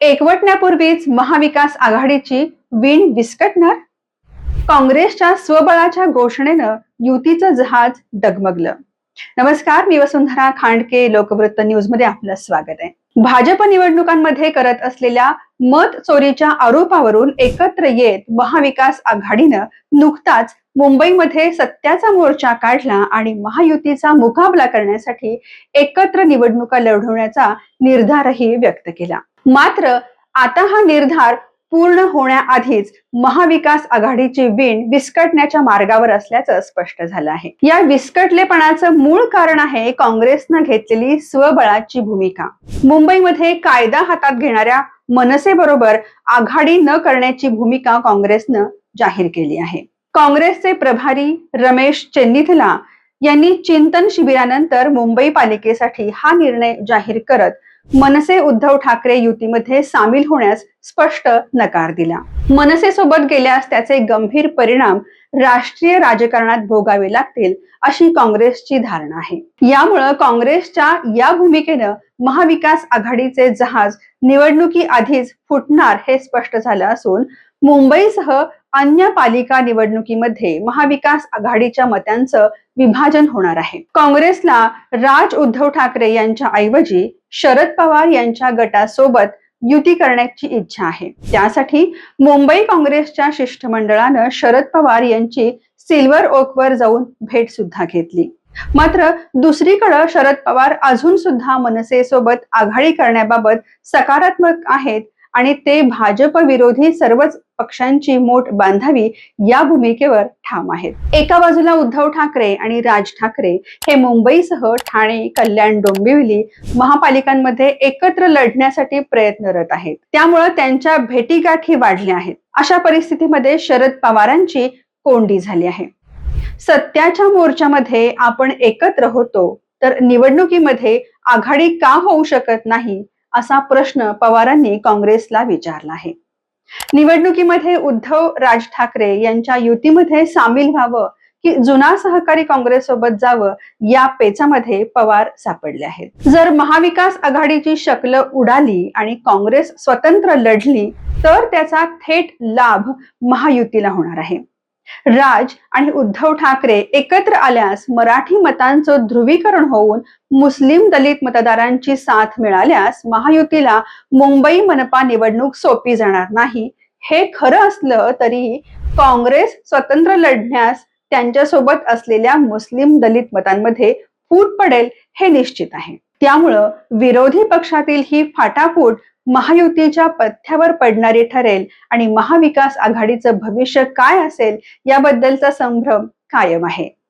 एकवटण्यापूर्वीच महाविकास आघाडीची वीण विस्कटणार? काँग्रेसच्या स्वबळाच्या घोषणेनं युतीचं जहाज डगमगलं. नमस्कार मी वसुंधरा खांडके लोकवृत्त न्यूजमध्ये आपलं स्वागत आहे. भाजप निवडणुकांमध्ये करत असलेल्या मत चोरीच्या आरोपावरून एकत्र येत महाविकास आघाडीनं नुकताच मुंबईमध्ये सत्याचा मोर्चा काढला आणि महायुतीचा मुकाबला करण्यासाठी एकत्र निवडणुका लढवण्याचा निर्धारही व्यक्त केला. मात्र आता हा निर्धार पूर्ण होण्याआधीच महाविकास आघाडीची विण विस्कटण्याच्या मार्गावर असल्याचं स्पष्ट झालं आहे. या विस्कटलेपणाचं मूळ कारण आहे काँग्रेसनं घेतलेली स्वबळाची भूमिका. मुंबईमध्ये कायदा हातात घेणाऱ्या मनसेबरोबर आघाडी न करण्याची भूमिका काँग्रेसनं जाहीर केली आहे. काँग्रेसचे प्रभारी रमेश चेन्निथला यांनी चिंतन शिबिरानंतर मुंबई पालिकेसाठी हा निर्णय जाहीर करत मनसे उद्धव ठाकरे युतीमध्ये सामील होण्यास स्पष्ट नकार दिला. मनसे सोबत गेल्यास त्याचे गंभीर परिणाम राष्ट्रीय राजकारणात भोगावे लागतील अशी काँग्रेसची धारणा आहे. यामुळं काँग्रेसच्या या भूमिकेनं महाविकास आघाडीचे जहाज निवडणुकी आधीच फुटणार हे स्पष्ट झालं असून मुंबईसह अन्य पालिका निवडणुकीमध्ये महाविकास आघाडीच्या मतांचं विभाजन होणार आहे. काँग्रेसला राज उद्धव ठाकरे यांच्या ऐवजी शरद पवार यांच्या गटासोबत युती करण्याची इच्छा आहे. त्यासाठी मुंबई काँग्रेसच्या शिष्टमंडळानं शरद पवार यांची सिल्वर ओकवर जाऊन भेट सुद्धा घेतली. मात्र दुसरीकडे शरद पवार अजून सुद्धा मनसेसोबत आघाडी करण्याबाबत सकारात्मक आहेत आणि ते भाजप विरोधी सर्वच पक्षांची मोठ बांधावी या भूमिकेवर ठाम आहेत. एका बाजूला उद्धव ठाकरे आणि राज ठाकरे हे मुंबईसह ठाणे कल्याण डोंबिवली महापालिकांमध्ये एकत्र लढण्यासाठी प्रयत्नरत आहेत. त्यामुळे त्यांच्या भेटीगाठी वाढल्या आहेत. अशा परिस्थितीमध्ये शरद पवारांची कोंडी झाली आहे. सत्याच्या मोर्चामध्ये आपण एकत्र होतो तर निवडणुकीमध्ये आघाडी का होऊ शकत नाही असा प्रश्न पवारांनी काँग्रेसला विचारला आहे. निवडणुकीमध्ये उद्धव राज ठाकरे यांच्या युतीमध्ये सामील व्हावं की जुना सहकारी काँग्रेस सोबत जावं या पेचामध्ये पवार सापडले आहेत. जर महाविकास आघाडीची शक्ल उडाली आणि काँग्रेस स्वतंत्र लढली तर त्याचा थेट लाभ महायुतीला होणार आहे. राज आणि उद्धव ठाकरे एकत्र आल्यास मराठी मतांचं ध्रुवीकरण होऊन मुस्लिम दलित मतदारांची साथ मिळाल्यास महायुतीला मुंबई मनपा निवडणूक सोपी जाणार नाही. हे खरं असलं तरी काँग्रेस स्वतंत्र लढण्यास त्यांच्यासोबत असलेल्या मुस्लिम दलित मतांमध्ये फूट पडेल हे निश्चित आहे. त्यामुळं विरोधी पक्षातील ही फाटाफूट महायुतीच्या पथ्यावर पडणारी ठरेल आणि महाविकास आघाडीचं भविष्य काय असेल याबद्दलचा संभ्रम कायम आहे.